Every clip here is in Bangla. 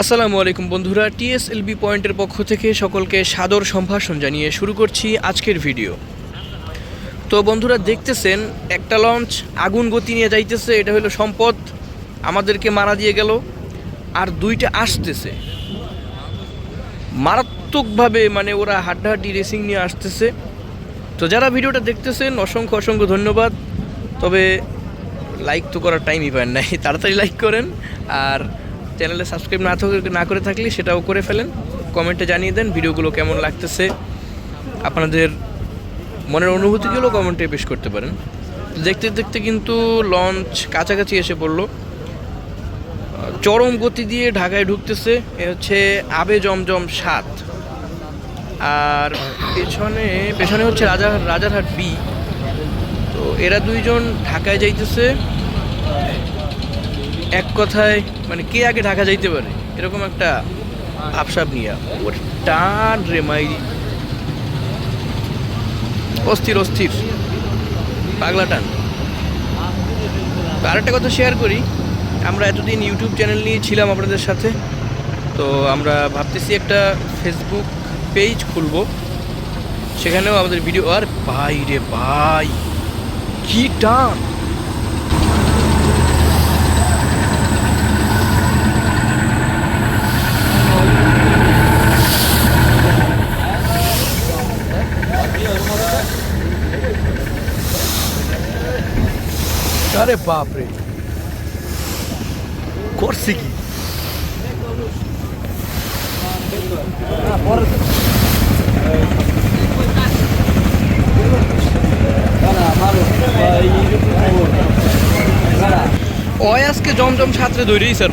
আসসালামু আলাইকুম বন্ধুরা, টিএসএলবি পয়েন্টের পক্ষ থেকে সকলকে সাদর সম্ভাষণ জানিয়ে শুরু করছি আজকের ভিডিও। তো বন্ধুরা, দেখতেছেন, একটা লঞ্চ আগুন গতি নিয়ে যাইতেছে, এটা হলো সম্পদ, আমাদেরকে মারা দিয়ে গেল, আর দুইটা আসতেছে। মারাত্মকভাবে মানে ওরা হাড্ডাহাড্ডি রেসিং নিয়ে আসতেছে। তো যারা ভিডিওটা দেখতেছেন, অসংখ্য অসংখ্য ধন্যবাদ। তবে লাইক তো করার টাইমই পান নাই, তাড়াতাড়ি লাইক করেন, আর চ্যানেলে সাবস্ক্রাইব না না করে থাকলে সেটাও করে ফেলেন। কমেন্টে জানিয়ে দেন ভিডিওগুলো কেমন লাগতেছে। আপনাদের মনের অনুভূতিগুলো কমেন্টে পেশ করতে পারেন। দেখতে দেখতে কিন্তু লঞ্চ কাছাকাছি এসে পড়ল। চরম গতি দিয়ে ঢাকায় ঢুকতেছে। এ হচ্ছে আবে জমজম সাত। আর পেছনে পেছনে হচ্ছে রাজা রাজারহাট বি। তো এরা দুইজন ঢাকায় যাইতেছে। এক কথায় মানে কে আগে ঢাকা যাইতে পারে? এরকম একটা ভাবসাব নিয়ে ওর টান রে মাই। অস্থির অস্থির। পাগলা টান। তো আরেকটা কথা শেয়ার করি, আমরা এতদিন ইউটিউব চ্যানেল নিয়ে ছিলাম আপনাদের সাথে, তো আমরা ভাবতেছি একটা ফেসবুক পেজ খুলব। সেখানেও আমাদের ভিডিও আর ভাই রে ভাই, কি টান! আরে বাপ রে করছে কি? ওই আজকে জমজম সাঁতরে ধরেই স্যার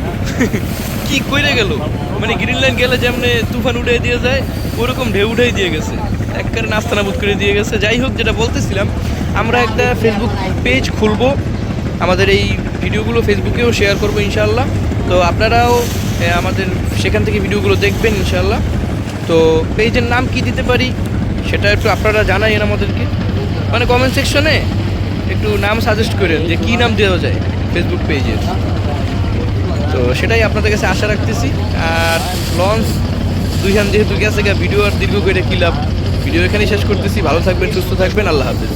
কি। কইরে গেল? মানে গ্রিন লাইন গেলে যেমনি তুফান উঠে দিয়ে যায়, ওরকম ঢেউ উঠাই দিয়ে গেছে। একবারে নাস্তানাবুদ করে দিয়ে গেছে। যাই হোক, যেটা বলতেছিলাম, আমরা একটা ফেসবুক পেজ খুলবো। আমাদের এই ভিডিওগুলো ফেসবুকেও শেয়ার করব ইনশাল্লাহ তো আপনারাও আমাদের সেখান থেকে ভিডিওগুলো দেখবেন ইনশাল্লাহ তো পেজের নাম কি দিতে পারি সেটা একটু আপনারা জানাইন আমাদেরকে। মানে কমেন্ট সেকশনে একটু নাম সাজেস্ট করেন যে কী নাম দেওয়া যায় ফেসবুক পেজের তো সেটাই আপনাদের কাছে আশা রাখতেছি। আর লঞ্চ দুইখান যেহেতু গেছে ভিডিও আর দীর্ঘ করে কী লাভ? ভিডিও এখানেই শেষ করতেছি। ভালো থাকবেন, সুস্থ থাকবেন। আল্লাহ হাফিজ।